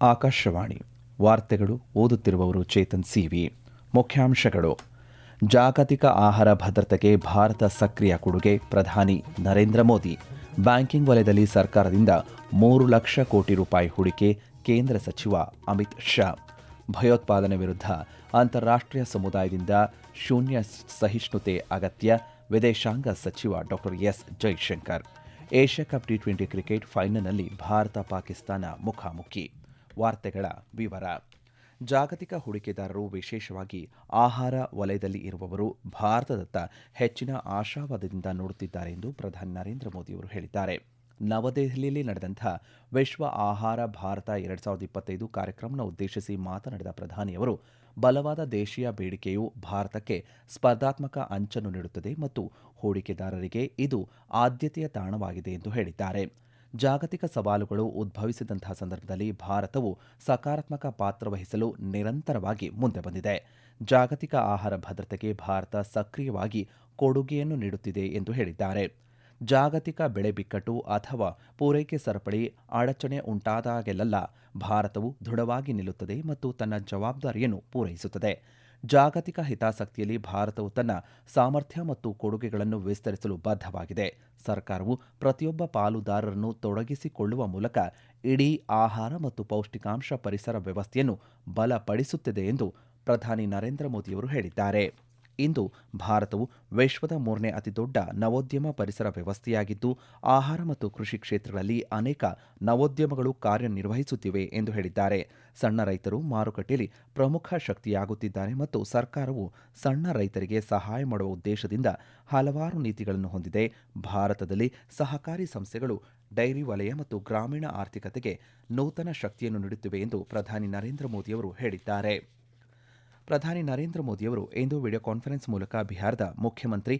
ಆಕಾಶವಾಣಿ. ವಾರ್ತೆಗಳು ಓದುತ್ತಿರುವವರು ಚೇತನ್ ಸಿವಿ. ಮುಖ್ಯಾಂಶಗಳು. ಜಾಗತಿಕ ಆಹಾರ ಭದ್ರತೆಗೆ ಭಾರತ ಸಕ್ರಿಯ ಕೊಡುಗೆ ಪ್ರಧಾನಿ ನರೇಂದ್ರ ಮೋದಿ. ಬ್ಯಾಂಕಿಂಗ್ ವಲಯದಲ್ಲಿ ಸರ್ಕಾರದಿಂದ ಮೂರು ಲಕ್ಷ ಕೋಟಿ ರೂಪಾಯಿ ಹೂಡಿಕೆ ಕೇಂದ್ರ ಸಚಿವ ಅಮಿತ್ ಶಾ. ಭಯೋತ್ಪಾದನೆ ವಿರುದ್ಧ ಅಂತಾರಾಷ್ಟ್ರೀಯ ಸಮುದಾಯದಿಂದ ಶೂನ್ಯ ಸಹಿಷ್ಣುತೆ ಅಗತ್ಯ ವಿದೇಶಾಂಗ ಸಚಿವ doctor S Jaishankar. Asia cup T twenty cricket ಫೈನಲ್ನಲ್ಲಿ ಭಾರತ ಪಾಕಿಸ್ತಾನ ಮುಖಾಮುಖಿ. ವಾರ್ತೆಗಳ ವಿವರ. ಜಾಗತಿಕ ಹೂಡಿಕೆದಾರರು ವಿಶೇಷವಾಗಿ ಆಹಾರ ವಲಯದಲ್ಲಿ ಇರುವವರು ಭಾರತದತ್ತ ಹೆಚ್ಚಿನ ಆಶಾವಾದದಿಂದ ನೋಡುತ್ತಿದ್ದಾರೆ ಎಂದು ಪ್ರಧಾನಿ ನರೇಂದ್ರ ಮೋದಿಯವರು ಹೇಳಿದ್ದಾರೆ. ನವದೆಹಲಿಯಲ್ಲಿ ನಡೆದಂಥ ವಿಶ್ವ ಆಹಾರ ಭಾರತ ಎರಡ್ ಸಾವಿರದ ಇಪ್ಪತ್ತೈದು ಕಾರ್ಯಕ್ರಮನ ಉದ್ದೇಶಿಸಿ ಮಾತನಾಡಿದ ಪ್ರಧಾನಿಯವರು ಬಲವಾದ ದೇಶೀಯ ಬೇಡಿಕೆಯು ಭಾರತಕ್ಕೆ ಸ್ಪರ್ಧಾತ್ಮಕ ಅಂಚನ್ನು ನೀಡುತ್ತದೆ ಮತ್ತು ಹೂಡಿಕೆದಾರರಿಗೆ ಇದು ಆದ್ಯತೆಯ ತಾಣವಾಗಿದೆ ಎಂದು ಹೇಳಿದ್ದಾರೆ. ಜಾಗತಿಕ ಸವಾಲುಗಳು ಉದ್ಭವಿಸಿದಂತಹ ಸಂದರ್ಭದಲ್ಲಿ ಭಾರತವು ಸಕಾರಾತ್ಮಕ ಪಾತ್ರ ವಹಿಸಲು ನಿರಂತರವಾಗಿ ಮುಂದೆ ಬಂದಿದೆ. ಜಾಗತಿಕ ಆಹಾರ ಭದ್ರತೆಗೆ ಭಾರತ ಸಕ್ರಿಯವಾಗಿ ಕೊಡುಗೆಯನ್ನು ನೀಡುತ್ತಿದೆ ಎಂದು ಹೇಳಿದ್ದಾರೆ. ಜಾಗತಿಕ ಬೆಳೆ ಬಿಕ್ಕಟ್ಟು ಅಥವಾ ಪೂರೈಕೆ ಸರಪಳಿ ಅಡಚಣೆ ಉಂಟಾದಾಗೆಲ್ಲ ಭಾರತವು ದೃಢವಾಗಿ ನಿಲ್ಲುತ್ತದೆ ಮತ್ತು ತನ್ನ ಜವಾಬ್ದಾರಿಯನ್ನು ಪೂರೈಸುತ್ತದೆ. ಜಾಗತಿಕ ಹಿತಾಸಕ್ತಿಯಲ್ಲಿ ಭಾರತವು ತನ್ನ ಸಾಮರ್ಥ್ಯ ಮತ್ತು ಕೊಡುಗೆಗಳನ್ನು ವಿಸ್ತರಿಸಲು ಬದ್ಧವಾಗಿದೆ. ಸರ್ಕಾರವು ಪ್ರತಿಯೊಬ್ಬ ಪಾಲುದಾರರನ್ನು ತೊಡಗಿಸಿಕೊಳ್ಳುವ ಮೂಲಕ ಇಡೀ ಆಹಾರ ಮತ್ತು ಪೌಷ್ಟಿಕಾಂಶ ಪರಿಸರ ವ್ಯವಸ್ಥೆಯನ್ನು ಬಲಪಡಿಸುತ್ತಿದೆ ಎಂದು ಪ್ರಧಾನಿ ನರೇಂದ್ರ ಮೋದಿಯವರು ಹೇಳಿದ್ದಾರೆ. ಇಂದು ಭಾರತವು ವಿಶ್ವದ ಮೂರನೇ ಅತಿದೊಡ್ಡ ನವೋದ್ಯಮ ಪರಿಸರ ವ್ಯವಸ್ಥೆಯಾಗಿದ್ದು, ಆಹಾರ ಮತ್ತು ಕೃಷಿ ಕ್ಷೇತ್ರಗಳಲ್ಲಿ ಅನೇಕ ನವೋದ್ಯಮಗಳು ಕಾರ್ಯನಿರ್ವಹಿಸುತ್ತಿವೆ ಎಂದು ಹೇಳಿದ್ದಾರೆ. ಸಣ್ಣ ರೈತರು ಮಾರುಕಟ್ಟೆಯಲ್ಲಿ ಪ್ರಮುಖ ಶಕ್ತಿಯಾಗುತ್ತಿದ್ದಾರೆ ಮತ್ತು ಸರ್ಕಾರವು ಸಣ್ಣ ರೈತರಿಗೆ ಸಹಾಯ ಮಾಡುವ ಉದ್ದೇಶದಿಂದ ಹಲವಾರು ನೀತಿಗಳನ್ನು ಹೊಂದಿದೆ. ಭಾರತದಲ್ಲಿ ಸಹಕಾರಿ ಸಂಸ್ಥೆಗಳು, ಡೈರಿ ವಲಯ ಮತ್ತು ಗ್ರಾಮೀಣ ಆರ್ಥಿಕತೆಗೆ ನೂತನ ಶಕ್ತಿಯನ್ನು ನೀಡುತ್ತಿವೆ ಎಂದು ಪ್ರಧಾನಿ ನರೇಂದ್ರ ಮೋದಿಯವರು ಹೇಳಿದ್ದಾರೆ. ಪ್ರಧಾನಿ ನರೇಂದ್ರ ಮೋದಿಯವರು ಇಂದು ವಿಡಿಯೋ ಕಾನ್ಫರೆನ್ಸ್ ಮೂಲಕ ಬಿಹಾರದ ಮುಖ್ಯಮಂತ್ರಿ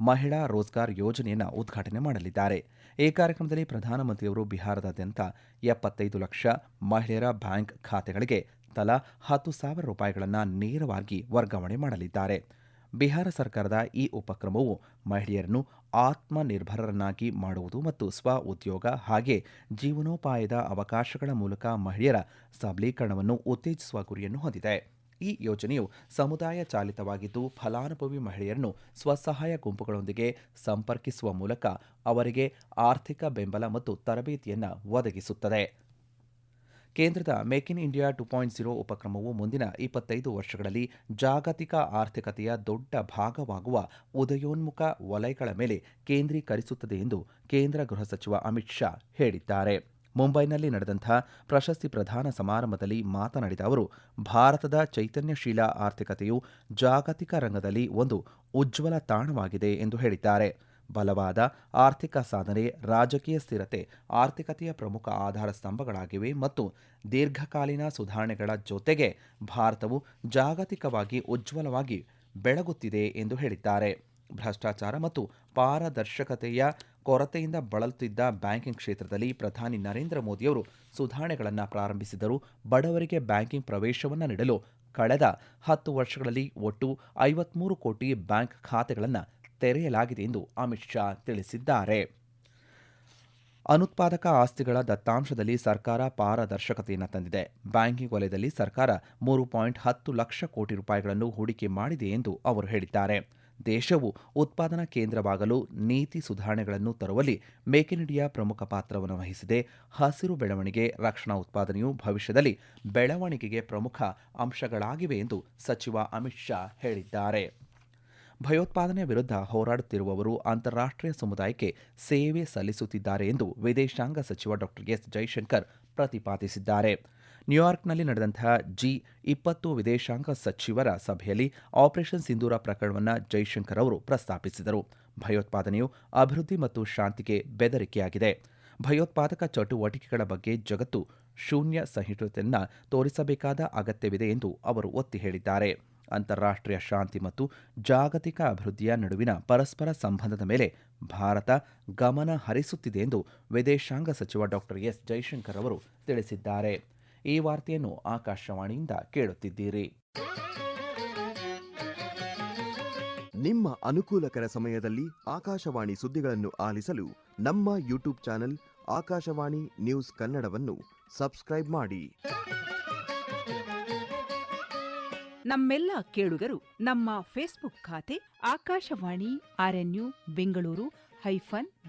ಮಹಿಳಾ ರೋಜ್ಗಾರ್ ಯೋಜನೆಯನ್ನು ಉದ್ಘಾಟನೆ ಮಾಡಲಿದ್ದಾರೆ. ಈ ಕಾರ್ಯಕ್ರಮದಲ್ಲಿ ಪ್ರಧಾನಮಂತ್ರಿಯವರು ಬಿಹಾರದಾದ್ಯಂತ ಎಪ್ಪತ್ತೈದು ಲಕ್ಷ ಮಹಿಳೆಯರ ಬ್ಯಾಂಕ್ ಖಾತೆಗಳಿಗೆ ತಲಾ ಹತ್ತು ಸಾವಿರ ರೂಪಾಯಿಗಳನ್ನು ನೇರವಾಗಿ ವರ್ಗಾವಣೆ ಮಾಡಲಿದ್ದಾರೆ. ಬಿಹಾರ ಸರ್ಕಾರದ ಈ ಉಪಕ್ರಮವು ಮಹಿಳೆಯರನ್ನು ಆತ್ಮನಿರ್ಭರರನ್ನಾಗಿ ಮಾಡುವುದು ಮತ್ತು ಸ್ವ ಉದ್ಯೋಗ ಹಾಗೆ ಜೀವನೋಪಾಯದ ಅವಕಾಶಗಳ ಮೂಲಕ ಮಹಿಳೆಯರ ಸಬಲೀಕರಣವನ್ನು ಉತ್ತೇಜಿಸುವ ಗುರಿಯನ್ನು ಹೊಂದಿದೆ. ಈ ಯೋಜನೆಯು ಸಮುದಾಯ ಚಾಲಿತವಾಗಿದ್ದು, ಫಲಾನುಭವಿ ಮಹಿಳೆಯರನ್ನು ಸ್ವಸಹಾಯ ಗುಂಪುಗಳೊಂದಿಗೆ ಸಂಪರ್ಕಿಸುವ ಮೂಲಕ ಅವರಿಗೆ ಆರ್ಥಿಕ ಬೆಂಬಲ ಮತ್ತು ತರಬೇತಿಯನ್ನು ಒದಗಿಸುತ್ತದೆ. ಕೇಂದ್ರದ make in India two point zero ಉಪಕ್ರಮವು ಮುಂದಿನ ಇಪ್ಪತ್ತೈದು ವರ್ಷಗಳಲ್ಲಿ ಜಾಗತಿಕ ಆರ್ಥಿಕತೆಯ ದೊಡ್ಡ ಭಾಗವಾಗುವ ಉದಯೋನ್ಮುಖ ವಲಯಗಳ ಮೇಲೆ ಕೇಂದ್ರೀಕರಿಸುತ್ತದೆ ಎಂದು ಕೇಂದ್ರ ಗೃಹ ಸಚಿವ ಅಮಿತ್ ಶಾ ಹೇಳಿದ್ದಾರೆ. ಮುಂಬೈನಲ್ಲಿ ನಡೆದಂಥ ಪ್ರಶಸ್ತಿ ಪ್ರದಾನ ಸಮಾರಂಭದಲ್ಲಿ ಮಾತನಾಡಿದ ಅವರು, ಭಾರತದ ಚೈತನ್ಯಶೀಲ ಆರ್ಥಿಕತೆಯು ಜಾಗತಿಕ ರಂಗದಲ್ಲಿ ಒಂದು ಉಜ್ವಲ ತಾಣವಾಗಿದೆ ಎಂದು ಹೇಳಿದ್ದಾರೆ. ಬಲವಾದ ಆರ್ಥಿಕ ಸಾಧನೆ, ರಾಜಕೀಯ ಸ್ಥಿರತೆ, ಆರ್ಥಿಕತೆಯ ಪ್ರಮುಖ ಆಧಾರ ಸ್ತಂಭಗಳಾಗಿವೆ ಮತ್ತು ದೀರ್ಘಕಾಲೀನ ಸುಧಾರಣೆಗಳ ಜೊತೆಗೆ ಭಾರತವು ಜಾಗತಿಕವಾಗಿ ಉಜ್ವಲವಾಗಿ ಬೆಳಗುತ್ತಿದೆ ಎಂದು ಹೇಳಿದ್ದಾರೆ. ಭ್ರಷ್ಟಾಚಾರ ಮತ್ತು ಪಾರದರ್ಶಕತೆಯ ಕೊರತೆಯಿಂದ ಬಳಲುತ್ತಿದ್ದ ಬ್ಯಾಂಕಿಂಗ್ ಕ್ಷೇತ್ರದಲ್ಲಿ ಪ್ರಧಾನಿ ನರೇಂದ್ರ ಮೋದಿಯವರು ಸುಧಾರಣೆಗಳನ್ನು ಪ್ರಾರಂಭಿಸಿದರು. ಬಡವರಿಗೆ ಬ್ಯಾಂಕಿಂಗ್ ಪ್ರವೇಶವನ್ನು ನೀಡಲು ಕಳೆದ ಹತ್ತು ವರ್ಷಗಳಲ್ಲಿ ಒಟ್ಟು ಐವತ್ಮೂರು ಕೋಟಿ ಬ್ಯಾಂಕ್ ಖಾತೆಗಳನ್ನು ತೆರೆಯಲಾಗಿದೆ ಎಂದು ಅಮಿತ್ ಶಾ ತಿಳಿಸಿದ್ದಾರೆ. ಅನುತ್ಪಾದಕ ಆಸ್ತಿಗಳ ದತ್ತಾಂಶದಲ್ಲಿ ಸರ್ಕಾರ ಪಾರದರ್ಶಕತೆಯನ್ನು ತಂದಿದೆ. ಬ್ಯಾಂಕಿಂಗ್ ವಲಯದಲ್ಲಿ ಸರ್ಕಾರ ಮೂರು ಪಾಯಿಂಟ್ ಹತ್ತು ಲಕ್ಷ ಕೋಟಿ ರೂಪಾಯಿಗಳನ್ನು ಹೂಡಿಕೆ ಮಾಡಿದೆ ಎಂದು ಅವರು ಹೇಳಿದ್ದಾರೆ. ದೇಶವು ಉತ್ಪಾದನಾ ಕೇಂದ್ರವಾಗಲು ನೀತಿ ಸುಧಾರಣೆಗಳನ್ನು ತರುವಲ್ಲಿ ಮೇಕ್ ಇನ್ ಇಂಡಿಯಾ ಪ್ರಮುಖ ಪಾತ್ರವನ್ನು ವಹಿಸಿದೆ. ಹಸಿರು ಬೆಳವಣಿಗೆ, ರಕ್ಷಣಾ ಉತ್ಪಾದನೆಯು ಭವಿಷ್ಯದಲ್ಲಿ ಬೆಳವಣಿಗೆಗೆ ಪ್ರಮುಖ ಅಂಶಗಳಾಗಿವೆ ಎಂದು ಸಚಿವ ಅಮಿತ್ ಶಾ ಹೇಳಿದ್ದಾರೆ. ಭಯೋತ್ಪಾದನೆ ವಿರುದ್ಧ ಹೋರಾಡುತ್ತಿರುವವರು ಅಂತಾರಾಷ್ಟ್ರೀಯ ಸಮುದಾಯಕ್ಕೆ ಸೇವೆ ಸಲ್ಲಿಸುತ್ತಿದ್ದಾರೆ ಎಂದು ವಿದೇಶಾಂಗ ಸಚಿವ ಡಾಕ್ಟರ್ ಎಸ್. ಜೈಶಂಕರ್ ಪ್ರತಿಪಾದಿಸಿದ್ದಾರೆ. ನ್ಯೂಯಾರ್ಕ್ನಲ್ಲಿ ನಡೆದಂತಹ ಜಿ ಇಪ್ಪತ್ತು ವಿದೇಶಾಂಗ ಸಚಿವರ ಸಭೆಯಲ್ಲಿ ಆಪರೇಷನ್ ಸಿಂಧೂರ ಪ್ರಕರಣವನ್ನು ಜೈಶಂಕರ್ ಅವರು ಪ್ರಸ್ತಾಪಿಸಿದರು. ಭಯೋತ್ಪಾದನೆಯು ಅಭಿವೃದ್ಧಿ ಮತ್ತು ಶಾಂತಿಗೆ ಬೆದರಿಕೆಯಾಗಿದೆ. ಭಯೋತ್ಪಾದಕ ಚಟುವಟಿಕೆಗಳ ಬಗ್ಗೆ ಜಗತ್ತು ಶೂನ್ಯ ಸಹಿಷ್ಣುತೆಯನ್ನು ತೋರಿಸಬೇಕಾದ ಅಗತ್ಯವಿದೆ ಎಂದು ಅವರು ಒತ್ತಿ ಹೇಳಿದ್ದಾರೆ. ಅಂತಾರಾಷ್ಟ್ರೀಯ ಶಾಂತಿ ಮತ್ತು ಜಾಗತಿಕ ಅಭಿವೃದ್ಧಿಯ ನಡುವಿನ ಪರಸ್ಪರ ಸಂಬಂಧದ ಮೇಲೆ ಭಾರತ ಗಮನ ಹರಿಸುತ್ತಿದೆ ಎಂದು ವಿದೇಶಾಂಗ ಸಚಿವ ಡಾಕ್ಟರ್ ಎಸ್ ಜೈಶಂಕರ್ ಅವರು ತಿಳಿಸಿದ್ದಾರೆ. ಈ ವಾರ್ತೆಯನ್ನು ಆಕಾಶವಾಣಿಯಿಂದ ಕೇಳುತ್ತಿದ್ದೀರಿ. ನಿಮ್ಮ ಅನುಕೂಲಕರ ಸಮಯದಲ್ಲಿ ಆಕಾಶವಾಣಿ ಸುದ್ದಿಗಳನ್ನು ಆಲಿಸಲು ನಮ್ಮ ಯೂಟ್ಯೂಬ್ ಚಾನೆಲ್ ಆಕಾಶವಾಣಿ ನ್ಯೂಸ್ ಕನ್ನಡವನ್ನು ಸಬ್ಸ್ಕ್ರೈಬ್ ಮಾಡಿ. ನಮ್ಮೆಲ್ಲ ಕೇಳುಗರು ನಮ್ಮ ಫೇಸ್ಬುಕ್ ಖಾತೆ ಆಕಾಶವಾಣಿ ಆರ್ಎನ್ಯು ಬೆಂಗಳೂರು ಹೈಫನ್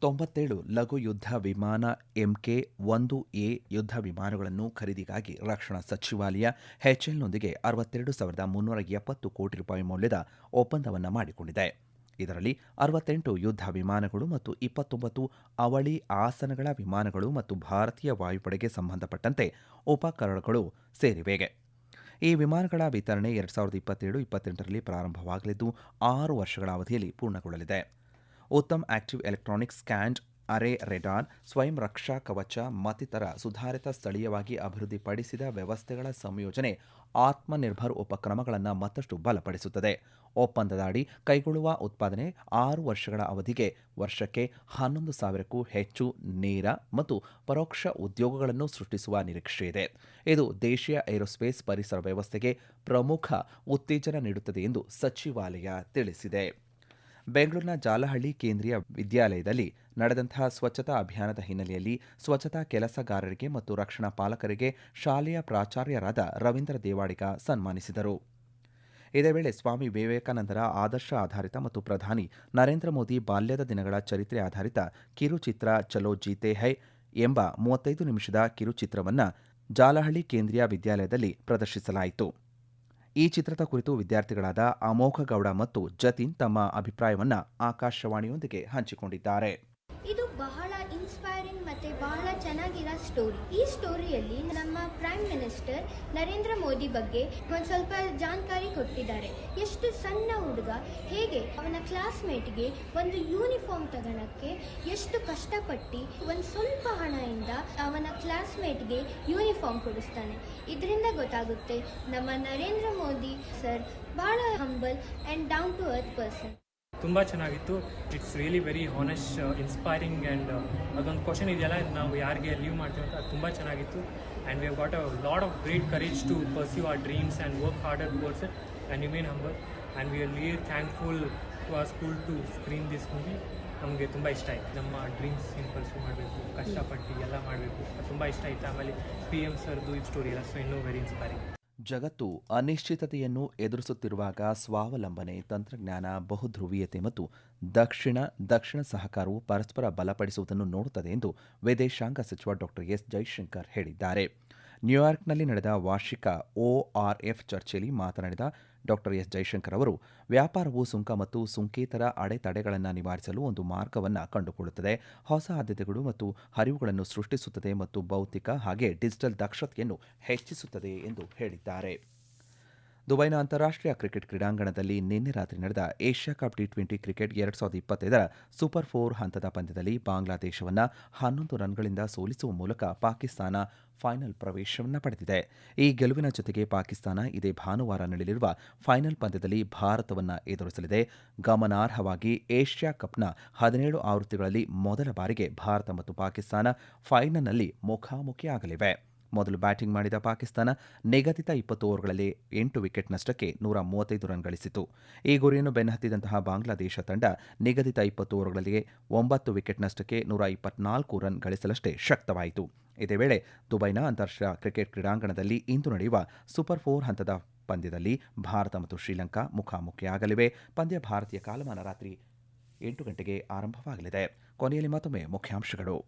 ತೊಂಬತ್ತೇಳು ಲಘು ಯುದ್ಧ ವಿಮಾನ ಎಂಕೆ ಒಂದು ಎ ಯುದ್ಧ ವಿಮಾನಗಳನ್ನು ಖರೀದಿಗಾಗಿ ರಕ್ಷಣಾ ಸಚಿವಾಲಯ ಹೆಚ್ಎಲ್ನೊಂದಿಗೆ ಅರವತ್ತೆರಡು ಸಾವಿರದ ಮುನ್ನೂರ ಎಪ್ಪತ್ತು ಕೋಟಿ ರೂಪಾಯಿ ಮೌಲ್ಯದ ಒಪ್ಪಂದವನ್ನು ಮಾಡಿಕೊಂಡಿದೆ. ಇದರಲ್ಲಿ ಅರವತ್ತೆಂಟು ಯುದ್ಧ ವಿಮಾನಗಳು ಮತ್ತು ಇಪ್ಪತ್ತೊಂಬತ್ತು ಅವಳಿ ಆಸನಗಳ ವಿಮಾನಗಳು ಮತ್ತು ಭಾರತೀಯ ವಾಯುಪಡೆಗೆ ಸಂಬಂಧಪಟ್ಟಂತೆ ಉಪಕರಣಗಳು ಸೇರಿವೆ. ಈ ವಿಮಾನಗಳ ವಿತರಣೆ ಎರಡು ಸಾವಿರದ ಇಪ್ಪತ್ತೇಳು, ಇಪ್ಪತ್ತೆಂಟರಲ್ಲಿ ಪ್ರಾರಂಭವಾಗಲಿದ್ದು ಆರು ವರ್ಷಗಳ ಅವಧಿಯಲ್ಲಿ ಪೂರ್ಣಗೊಳ್ಳಲಿದೆ. Uttam active electronic scanned array radar, Swayam Raksha Kavach, ಮತ್ತಿತರ ಸುಧಾರಿತ ಸ್ಥಳೀಯವಾಗಿ ಅಭಿವೃದ್ಧಿಪಡಿಸಿದ ವ್ಯವಸ್ಥೆಗಳ ಸಂಯೋಜನೆ ಆತ್ಮನಿರ್ಭರ್ ಉಪಕ್ರಮಗಳನ್ನು ಮತ್ತಷ್ಟು ಬಲಪಡಿಸುತ್ತದೆ. ಒಪ್ಪಂದದ ಅಡಿ ಕೈಗೊಳ್ಳುವ ಉತ್ಪಾದನೆ ಆರು ವರ್ಷಗಳ ಅವಧಿಗೆ ವರ್ಷಕ್ಕೆ ಹನ್ನೊಂದು ಸಾವಿರಕ್ಕೂ ಹೆಚ್ಚು ನೇರ ಮತ್ತು ಪರೋಕ್ಷ ಉದ್ಯೋಗಗಳನ್ನು ಸೃಷ್ಟಿಸುವ ನಿರೀಕ್ಷೆಯಿದೆ ಇದು ದೇಶೀಯ ಏರೋಸ್ಪೇಸ್ ಪರಿಸರ ವ್ಯವಸ್ಥೆಗೆ ಪ್ರಮುಖ ಉತ್ತೇಜನ ನೀಡುತ್ತದೆ ಎಂದು ಸಚಿವಾಲಯ ತಿಳಿಸಿದೆ. ಬೆಂಗಳೂರಿನ ಜಾಲಹಳ್ಳಿ ಕೇಂದ್ರೀಯ ವಿದ್ಯಾಲಯದಲ್ಲಿ ನಡೆದಂತಹ ಸ್ವಚ್ಛತಾ ಅಭಿಯಾನದ ಹಿನ್ನೆಲೆಯಲ್ಲಿ ಸ್ವಚ್ಛತಾ ಕೆಲಸಗಾರರಿಗೆ ಮತ್ತು ರಕ್ಷಣಾ ಪಾಲಕರಿಗೆ ಶಾಲೆಯ ಪ್ರಾಚಾರ್ಯರಾದ ರವೀಂದ್ರ ದೇವಾಡಿಗ ಸನ್ಮಾನಿಸಿದರು. ಇದೇ ವೇಳೆ ಸ್ವಾಮಿ ವಿವೇಕಾನಂದರ ಆದರ್ಶ ಆಧಾರಿತ ಮತ್ತು ಪ್ರಧಾನಿ ನರೇಂದ್ರ ಮೋದಿ ಬಾಲ್ಯದ ದಿನಗಳ ಚರಿತ್ರೆ ಆಧಾರಿತ ಕಿರುಚಿತ್ರ ಚಲೋ ಜೀತೆ ಹೈ ಎಂಬ ಮೂವತ್ತೈದು ನಿಮಿಷದ ಕಿರುಚಿತ್ರವನ್ನು ಜಾಲಹಳ್ಳಿ ಕೇಂದ್ರೀಯ ವಿದ್ಯಾಲಯದಲ್ಲಿ ಪ್ರದರ್ಶಿಸಲಾಯಿತು. ಈ ಚಿತ್ರದ ಕುರಿತು ವಿದ್ಯಾರ್ಥಿಗಳಾದ ಅಮೋಘ ಗೌಡ ಮತ್ತು ಜತಿನ್ ತಮ್ಮ ಅಭಿಪ್ರಾಯವನ್ನು ಆಕಾಶವಾಣಿಯೊಂದಿಗೆ ಹಂಚಿಕೊಂಡಿದ್ದಾರೆ. ಇದು ಬಹಳ ಇನ್ಸ್ಪೈರಿಂಗ್ ಮತ್ತೆ ಬಹಳ ಚೆನ್ನಾಗಿರೋ ಸ್ಟೋರಿ ಈ ಸ್ಟೋರಿಯಲ್ಲಿ ನಮ್ಮ ಪ್ರೈಮ್ ಮಿನಿಸ್ಟರ್ ನರೇಂದ್ರ ಮೋದಿ ಬಗ್ಗೆ ಒಂದು ಸ್ವಲ್ಪ ಜಾಣಕಾರಿ ಕೊಟ್ಟಿದ್ದಾರೆ. ಎಷ್ಟು ಸಣ್ಣ ಹುಡುಗ, ಹೇಗೆ ಅವನ ಕ್ಲಾಸ್ಮೇಟ್ಗೆ ಒಂದು ಯೂನಿಫಾರ್ಮ್ ತಗೊಳಕ್ಕೆ ಎಷ್ಟು ಕಷ್ಟಪಟ್ಟು ಒಂದು ಸ್ವಲ್ಪ ಹಣದಿಂದ ಅವನ ಕ್ಲಾಸ್ಮೇಟ್ಗೆ ಯೂನಿಫಾರ್ಮ್ ಕೊಡಿಸ್ತಾನೆ. ಇದರಿಂದ ಗೊತ್ತಾಗುತ್ತೆ ನಮ್ಮ ನರೇಂದ್ರ ಮೋದಿ ಸರ್ ಬಹಳ humble and down to earth person ತುಂಬ ಚೆನ್ನಾಗಿತ್ತು. It's really very honest inspiring and ಅದೊಂದು ಕ್ವಶನ್ ಇದೆಯಲ್ಲ ನಾವು ಯಾರಿಗೆ ಲೀವ್ ಮಾಡ್ತೀವಿ ಅಂತ, ಅದು ತುಂಬ ಚೆನ್ನಾಗಿತ್ತು. And we got a lot of great courage to pursue our dreams and work harder towards it and you mean humble and we are really thankful to our school to screen this movie ನಮಗೆ ತುಂಬ ಇಷ್ಟ ಆಯಿತು. ನಮ್ಮ dreams ಏನು pursue ಮಾಡಬೇಕು, ಕಷ್ಟಪಟ್ಟು ಎಲ್ಲ ಮಾಡಬೇಕು. ತುಂಬ ಇಷ್ಟ ಆಯಿತು. ಆಮೇಲೆ ಪಿ ಎಂ ಸರ್ದು ಇದು ಸ್ಟೋರಿ ಎಲ್ಲ ಸೊ ಇನ್ನೂ ವೆರಿ ಇನ್ಸ್ಪೈರಿಂಗ್ ಜಗತ್ತು ಅನಿಶ್ಚಿತತೆಯನ್ನು ಎದುರಿಸುತ್ತಿರುವಾಗ ಸ್ವಾವಲಂಬನೆ, ತಂತ್ರಜ್ಞಾನ, ಬಹುಧ್ರುವೀಯತೆ ಮತ್ತು ದಕ್ಷಿಣ ದಕ್ಷಿಣ ಸಹಕಾರವು ಪರಸ್ಪರ ಬಲಪಡಿಸುವುದನ್ನು ನೋಡುತ್ತದೆ ಎಂದು ವಿದೇಶಾಂಗ ಸಚಿವ ಡಾಕ್ಟರ್ ಎಸ್ ಜೈಶಂಕರ್ ಹೇಳಿದ್ದಾರೆ. ನ್ಯೂಯಾರ್ಕ್ನಲ್ಲಿ ನಡೆದ ವಾರ್ಷಿಕ ಒಆರ್ಎಫ್ ಚರ್ಚೆಯಲ್ಲಿ ಮಾತನಾಡಿದ ಡಾಕ್ಟರ್ ಎಸ್ ಜೈಶಂಕರ್ ಅವರು, ವ್ಯಾಪಾರವು ಸುಂಕ ಮತ್ತು ಸುಂಕೇತರ ಅಡೆತಡೆಗಳನ್ನು ನಿವಾರಿಸಲು ಒಂದು ಮಾರ್ಗವನ್ನು ಕಂಡುಕೊಳ್ಳುತ್ತದೆ. ಹೊಸ ಆದ್ಯತೆಗಳು ಮತ್ತು ಹರಿವುಗಳನ್ನು ಸೃಷ್ಟಿಸುತ್ತದೆ ಮತ್ತು ಭೌತಿಕ ಹಾಗೆ ಡಿಜಿಟಲ್ ದಕ್ಷತೆಯನ್ನು ಹೆಚ್ಚಿಸುತ್ತದೆ ಎಂದು ಹೇಳಿದ್ದಾರೆ. ದುಬೈನ ಅಂತಾರಾಷ್ಟ್ರೀಯ ಕ್ರಿಕೆಟ್ ಕ್ರೀಡಾಂಗಣದಲ್ಲಿ ನಿನ್ನೆ ರಾತ್ರಿ ನಡೆದ Asia cup T twenty cricket ಎರಡು ಸಾವಿರದ ಇಪ್ಪತ್ತೈದರ ಸೂಪರ್ ಫೋರ್ ಹಂತದ ಪಂದ್ಯದಲ್ಲಿ ಬಾಂಗ್ಲಾದೇಶವನ್ನು ಹನ್ನೊಂದು ರನ್ಗಳಿಂದ ಸೋಲಿಸುವ ಮೂಲಕ ಪಾಕಿಸ್ತಾನ ಫೈನಲ್ ಪ್ರವೇಶವನ್ನು ಪಡೆದಿದೆ. ಈ ಗೆಲುವಿನ ಜೊತೆಗೆ ಪಾಕಿಸ್ತಾನ ಇದೇ ಭಾನುವಾರ ನಡೆಯಲಿರುವ ಫೈನಲ್ ಪಂದ್ಯದಲ್ಲಿ ಭಾರತವನ್ನು ಎದುರಿಸಲಿದೆ. ಗಮನಾರ್ಹವಾಗಿ ಏಷ್ಯಾ ಕಪ್ನ ಹದಿನೇಳು ಆವೃತ್ತಿಗಳಲ್ಲಿ ಮೊದಲ ಬಾರಿಗೆ ಭಾರತ ಮತ್ತು ಪಾಕಿಸ್ತಾನ ಫೈನಲ್ನಲ್ಲಿ ಮುಖಾಮುಖಿಯಾಗಲಿವೆ. ಮೊದಲು ಬ್ಯಾಟಿಂಗ್ ಮಾಡಿದ ಪಾಕಿಸ್ತಾನ ನಿಗದಿತ ಇಪ್ಪತ್ತು ಓವರ್ಗಳಲ್ಲಿ ಎಂಟು ವಿಕೆಟ್ ನಷ್ಟಕ್ಕೆ ನೂರ ಮೂವತ್ತೈದು ರನ್ ಗಳಿಸಿತು. ಈ ಗುರಿಯನ್ನು ಬೆನ್ನಹತ್ತಿದಂತಹ ಬಾಂಗ್ಲಾದೇಶ ತಂಡ ನಿಗದಿತ ಇಪ್ಪತ್ತು ಓವರ್ಗಳಲ್ಲಿ ಒಂಬತ್ತು ವಿಕೆಟ್ ನಷ್ಟಕ್ಕೆ ನೂರ ಇಪ್ಪತ್ನಾಲ್ಕು ರನ್ ಗಳಿಸಲಷ್ಟೇ ಶಕ್ತವಾಯಿತು. ಇದೇ ವೇಳೆ ದುಬೈನ ಅಂತಾರಾಷ್ಟ್ರೀಯ ಕ್ರಿಕೆಟ್ ಕ್ರೀಡಾಂಗಣದಲ್ಲಿ ಇಂದು ನಡೆಯುವ ಸೂಪರ್ ಫೋರ್ ಹಂತದ ಪಂದ್ಯದಲ್ಲಿ ಭಾರತ ಮತ್ತು ಶ್ರೀಲಂಕಾ ಮುಖಾಮುಖಿಯಾಗಲಿವೆ. ಪಂದ್ಯ ಭಾರತೀಯ ಕಾಲಮಾನ ರಾತ್ರಿ ಎಂಟು ಗಂಟೆಗೆ ಆರಂಭವಾಗಲಿದೆ. ಕೊನೆಯಲ್ಲಿ ಮತ್ತೊಮ್ಮೆ ಮುಖ್ಯಾಂಶಗಳು.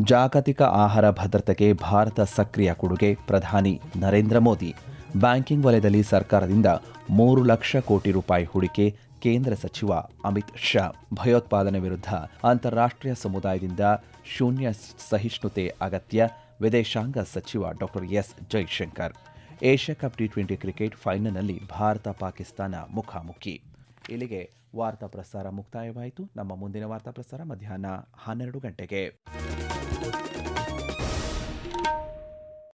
ಜಾಗತಿಕ ಆಹಾರ ಭದ್ರತೆಗೆ ಭಾರತ ಸಕ್ರಿಯ ಕೊಡುಗೆ, ಪ್ರಧಾನಿ ನರೇಂದ್ರ ಮೋದಿ. ಬ್ಯಾಂಕಿಂಗ್ ವಲಯದಲ್ಲಿ ಸರ್ಕಾರದಿಂದ ಮೂರು ಲಕ್ಷ ಕೋಟಿ ರೂಪಾಯಿ ಹೂಡಿಕೆ, ಕೇಂದ್ರ ಸಚಿವ ಅಮಿತ್ ಶಾ. ಭಯೋತ್ಪಾದನೆ ವಿರುದ್ಧ ಅಂತಾರಾಷ್ಟ್ರೀಯ ಸಮುದಾಯದಿಂದ ಶೂನ್ಯ ಸಹಿಷ್ಣುತೆ ಅಗತ್ಯ, ವಿದೇಶಾಂಗ ಸಚಿವ doctor S Jaishankar. Asia cup T twenty cricket ಫೈನಲ್ನಲ್ಲಿ ಭಾರತ ಪಾಕಿಸ್ತಾನ ಮುಖಾಮುಖಿ. ಇಲ್ಲಿಗೆ ವಾರ್ತಾ ಪ್ರಸಾರ ಮುಕ್ತಾಯವಾಯಿತು. ನಮ್ಮ ಮುಂದಿನ ವಾರ್ತಾ ಪ್ರಸಾರ ಮಧ್ಯಾಹ್ನ ಹನ್ನೆರಡು ಗಂಟೆಗೆ.